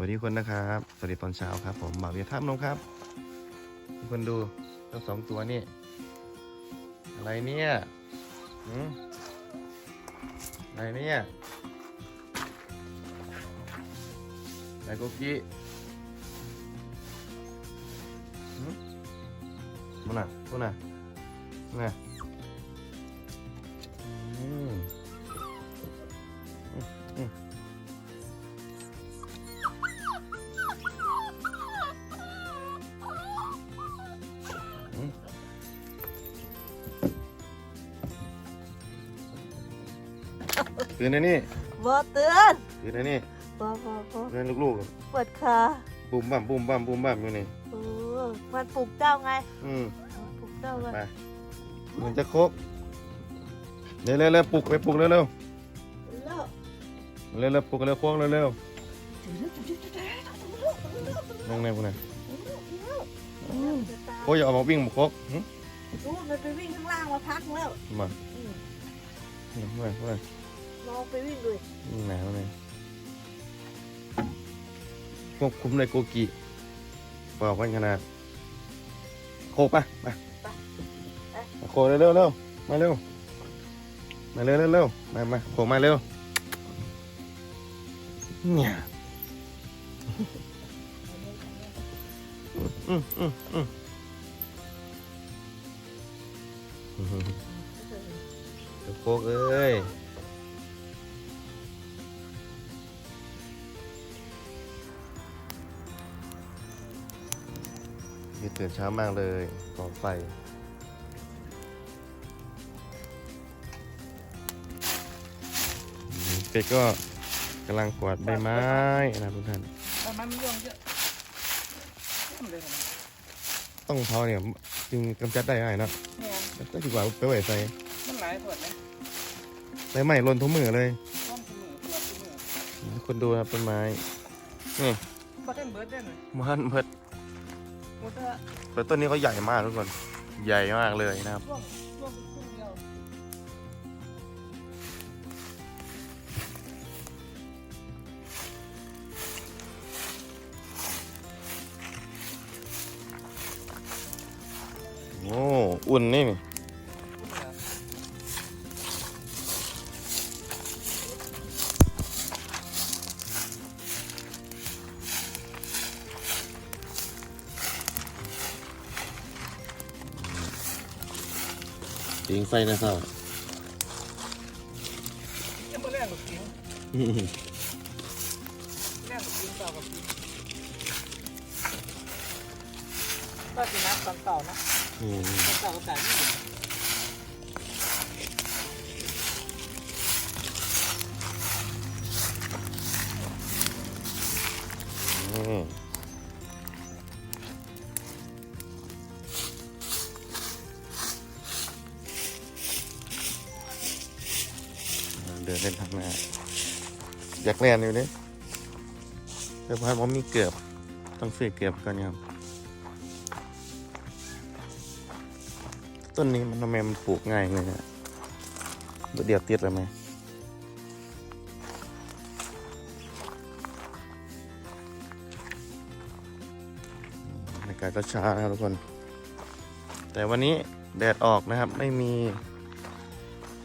วัสดีคนนะครับ สวัสดีตอนเช้าครับ ผมบ่าเวียท่ามนงครับทุกคนดูทั้งสองตัวนี่ อะไรเนี่ยหืมอะไรเนี่ยไหนโกกี้หืมมันน่ะมันน่ะมันน่ะ ตื่นนะนี่บอเตือนตื่นนะนี่บอบอบอเล่นลูกเปิดขาๆบุ้มบ้ามบุ้มบ้ามบุ้มบ้ามอยู่นี่เออมันปลุกเจ้าไงอืมมันปลุกเจ้าไงไปมันจะครบเร็วเร็วเร็วปลุกไปปลุกเร็วเร็วเลิกเร็วเร็วปลุกเร็วควงเร็วเร็วนั่งในพวกนั้นโอ้ยอย่าออกมาวิ่งมาครบหึรู้มันไปวิ่งข้างล่างมาพักแล้วมาอืมเนี่ย พวกนั้นพวกนั้นลองไปวิ่งดูหนาวเลยควบคุมเลยโกกิบอกกันขนาดโคกปะมามาโคกเร็วเร็วเร็วมาเร็วมาเร็วเร็วเร็วมามาโคกมาเร็วเนี่ยอืมอืมอืมโคกเอ้ย นี่ตื่นเช้ามากเลยก่อไฟอืมเป็ดก็กำลังกวาดใบไม้นะทุกท่าน ทำไมมันย่องเยอะย่อมเลยของมันต้องเผาเนี่ยจึงกำจัดได้ง่ายเนาะเนี่ยก็ดีกว่าไปไหวใส่มันหลายส่วนนะใบไม้หล่นทุ่มมือเลย ต้นมือตัวมือคนดูนะครับต้นไม้บัตเทิลเบิร์ดได้หน่อยมันเพิดหม ดละแต่ต้นนี้เขาใหญ่มากทุกคน ใหญ่มากเลยนะครับช่วงช่วงครึ่งเดียวโอ้ อุ่นนี่นี่ ยิงไฟนะเศร้ายังไม่แรงหรอกจริงแรงหรอกจริงเปล่ากับจริงก็จะนับตอนเต่านะตอนเต่าก็แต่ที่ เดินเล่นทางหน้า อยากเล่นอยู่นี่แต่พานผมมีเกือบ ต้องซื้อเกือบก่อนครับต้นนี้มันทำไมมันปลูกง่ายเลยเนี่ยเดี๋ยวติดเลยไหมบรรยากาศก็ช้านะครับทุกคน แต่วันนี้แดดออกนะครับ ไม่มี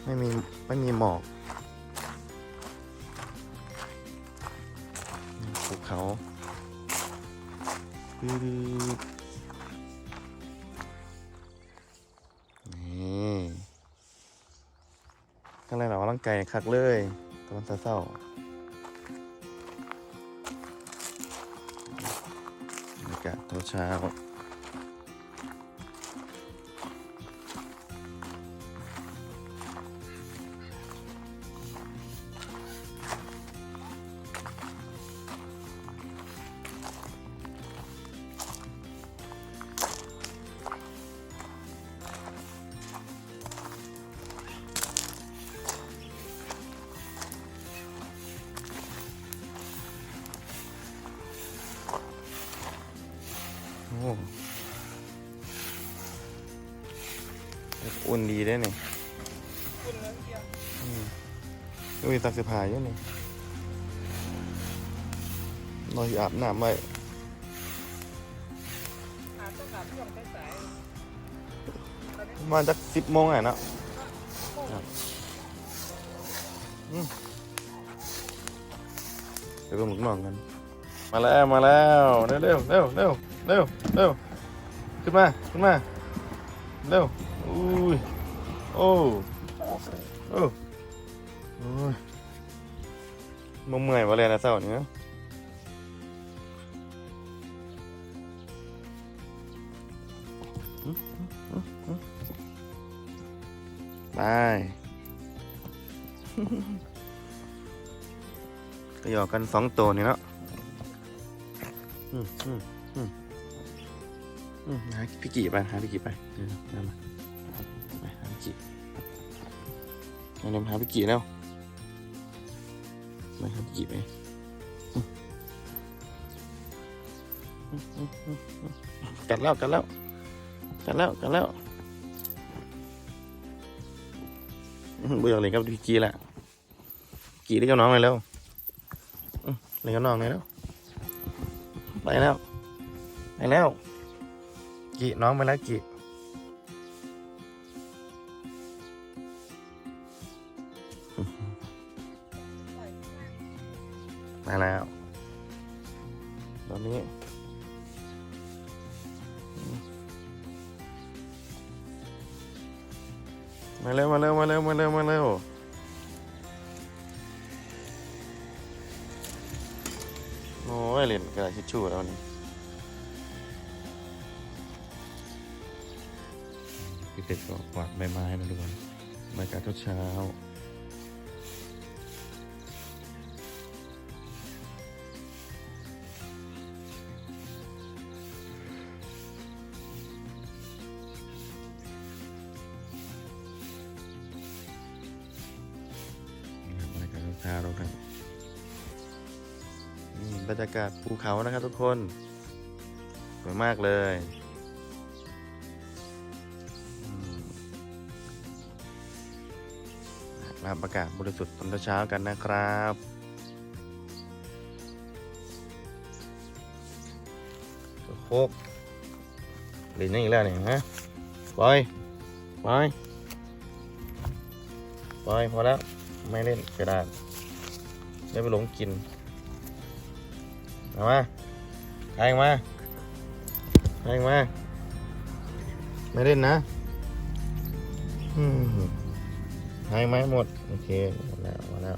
ไม่มี ไม่มีหมอก ภูเขาดื้อๆนี่ข้างในเราร่างกายคักเลยตะวันเศร้าๆบรรยากาศเช้า อุ่นดีได้เนี่ยคุณเงินเดียวก็มีตักเสื้อผ้าอยู่นี่นอนอาบน้ำไว้อาบต้องอาบช่วงสายประมาณจักสิบโมงไงเนาะเดี๋ยวไปหมุนมองกัน มาแล้วมาแล้วเร็วเร็วเร็วเร็วเร็วเร็วขึ้นมาขึ้นมาเร็ว อุ้ยโอ้โอ้ยมึงเมื่อยวะเลยนะเศร้านี่ไปก็หยอกกันสองตัวนี่เนาะอืมอืมอืมหาพี่กี่ไปหาพี่กี่ไปเดี๋ยวนะมา เอาเดี๋ยวหาพี่กี่แล้วไปหาพี่กี่ไปอืมกัดแล้วกัดแล้วกัดแล้วกัดแล้วเบื่อเลยกับพี่กีละกี่ได้กับน้องเลยแล้วเลยกับน้องเลยแล้วไปแล้วไปแล้วกี่น้องไปแล้วกี่ มาแล้ว ตอนนี้ มาเร็วมาเร็วมาเร็วมาเร็วมาเร็วโอ้ยเล่นกระดาษทิชชู่แล้วนี่พี่เป็ดก็กวาดใบไม้นะทุกคนบรรยากาศเช้า รรยากาศภูเขานะครับทุกคนสวยมากเลยรับอากาศบริสุทธิ์ตอนเช้ากันนะครับโคกเล่นนี่อีกแล้วเนี่ยฮะปล่อยปล่อยปล่อยพอแล้ว ไม่เล่นกระดาษไม่ไปหลงกิน เอามาใครมาใครมาไม่เล่นนะอืมให้ไหมหมด โอเค หมดแล้วหมดแล้ว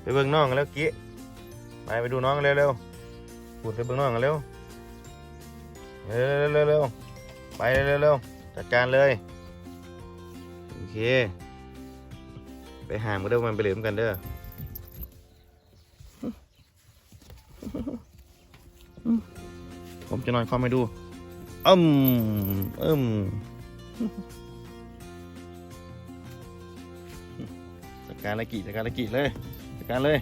ไปเบิ่งน้องกันแล้วกี้ไปไปดูน้องกันเร็วๆพูดไปเบิ่งน้องกันเร็วเร็วเร็วเร็วไปเร็วเร็วจัดการเลย โอเค ไปหามกันเด้อมันไปเหลือมกันเด้อ ผมจะนอนความให้ดูอืมอืมจัดการละกีจัดการละกีเลยจัดการเลย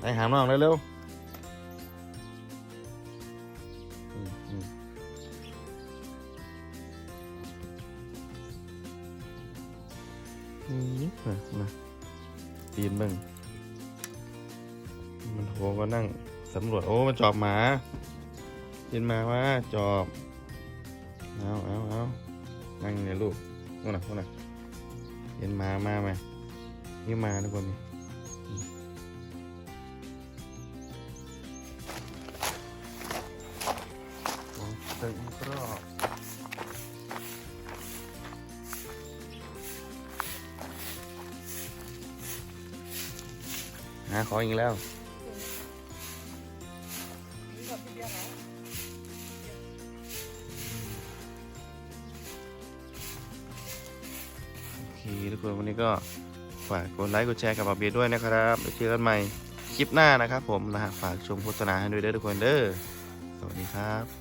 ไปหามน้องเร็วๆอืมอืมอืมมามาตีนมึง มันโหก็นั่งสำรวจโอ้มันจอบหมายินมาว่าจอบเอาเอาเอานั่งเนี่ยลูกนู่นน่ะนู่นน่ะเห็นมามาไหมนี่มาทุกคนนี่อืมตึงกรอบหาของอีกแล้ว ทุกคนวันนี้ก็ฝากกดไลค์กดแชร์กับบาเบียด้วยนะครับไปเจอกันใหม่คลิปหน้านะครับผมนะฮะฝากชมโฆษณาให้ด้วยเด้อทุกคนเด้อสวัสดีครับ